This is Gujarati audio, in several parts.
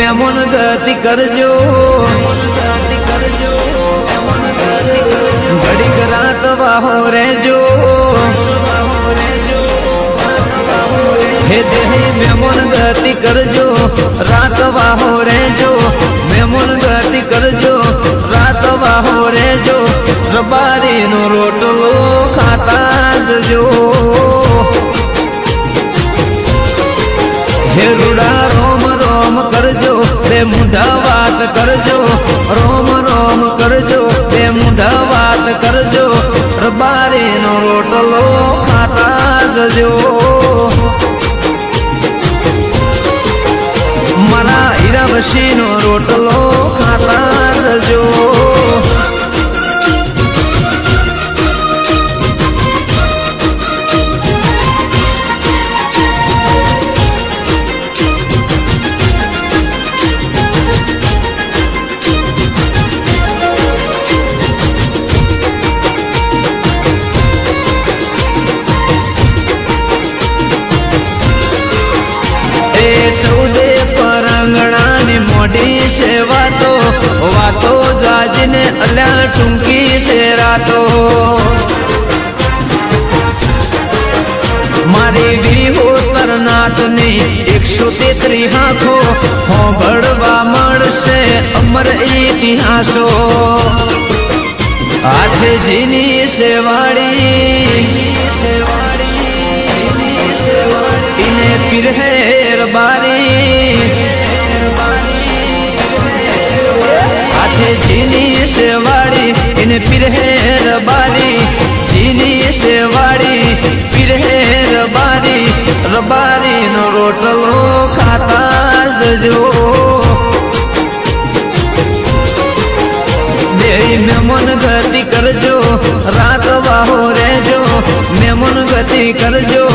મેમોન ગતિ કરજો. ઘડીક રાત વાહો રહેજો. હે દેહી, મેમોન ગતિ કરજો. રાત વાહો રહેજો. મેમોન ગતિ કરજો. રાત વાહો રેજો રબારીનો રોટલો ખાતા જજો. મુઢા વાત કરજો, રોમ રોમ કરજો બે મુઢા વાત કરજો રબારીનો રોટલો ખાતા જજો. મારા હીરાવશીનો રોટલો ખાતા જજો. આંખો હોંભળવા મળશે અમર ઇતિહાસો. હાથે જીની સેવાળી ઇને પીરહેર બારી. હાથે જીની સેવાળી ઇને પીરહેર બારી. જીની સેવાળી પીરહેર બારી. રબારીનો રોટલો ખાતા વાહો રેજો મેમન ગતિ કરજો,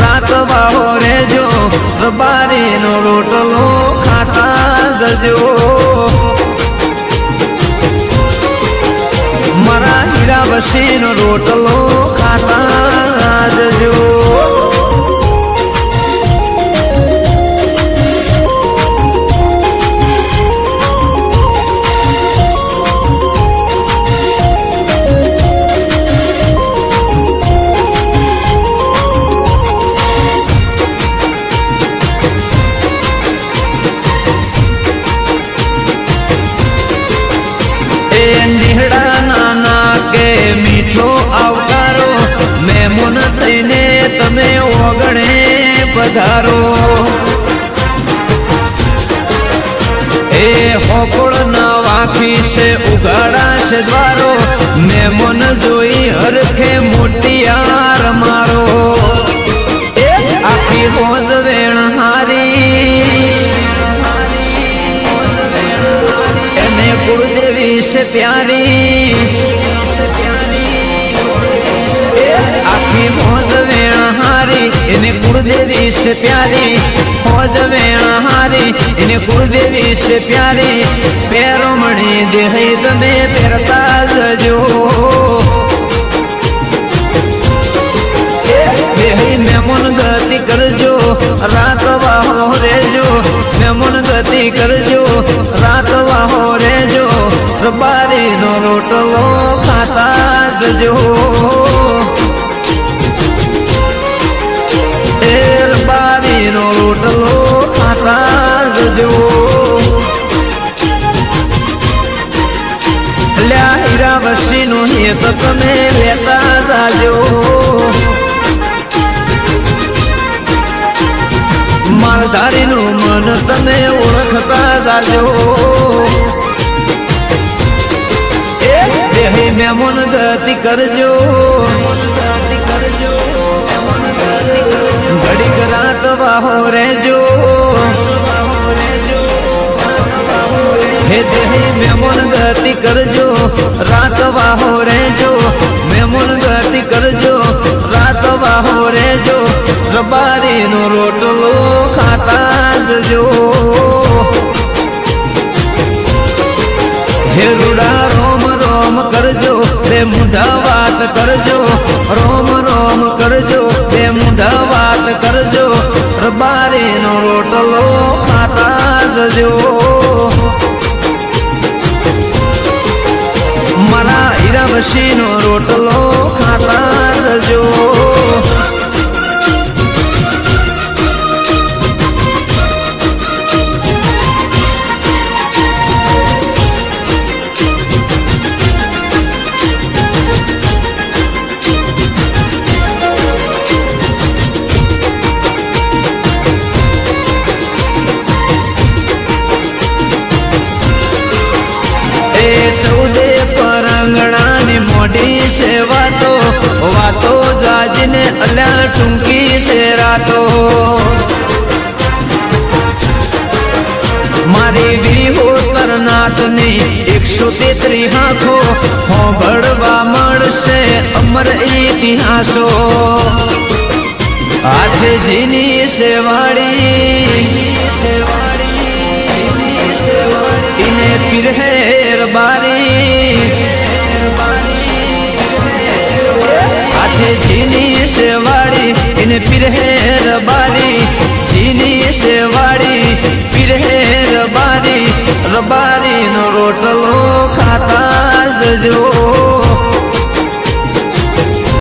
રાત વાહો રેજો રબારીનો રોટલો ખાતા જજો. મારા હીરા વસીનો રોટલો ખાતા પધારો એ હોકળ ના વાખી છે ઉગાડા છે દ્વારો મન જોઈ હરખે મોટિયાર મારો. એ આખી હોજ વેણ હારી એને કુળદેવી છે પ્યારી. એને કુળદેવી છે પ્યારી મોજ વેણા હારી. એને કુળદેવી છે પ્યારી પેરોમણી દેહી તમે પહેરતા જજો. મેમોન ગતિ કરજો, રાત વાહો રેજો મેમોન ગતિ કરજો, રાત વાહો રેજો રબારીનો રોટલો ખાતા જજો. રોટલો ખાતા જજો. લ્યા નો હેત તમે લેતા જાજો. માલધારીનું મન તમે ઓળખતા જાજો. વાહો રેજો મેમોન ગતિ કરજો, રાત વાહો રેજો મેમોન ગતિ કરજો, રાત વાહો રેજો રબારીનો રોટલો ખાતા જજો. હે રૂડા, રોમ રોમ કરજો બે મુઢા વાત કરજો, રોમ રોમ કરજો મુઢા માતા જજો મારા હીરા બશીનો રોટલો ટૂંકી છે રાતો મારી વિહોતર નાથની એકસો તેત્રી આંખો હોંભળવા મળશે અમર ઇતિહાસો હાથે સેવાળી સેવાળી ઇને પીરહેર પીરહેર બારી જીની સેવાળી પીરહેર બારી રબારીનો રોટલો ખાતા જજો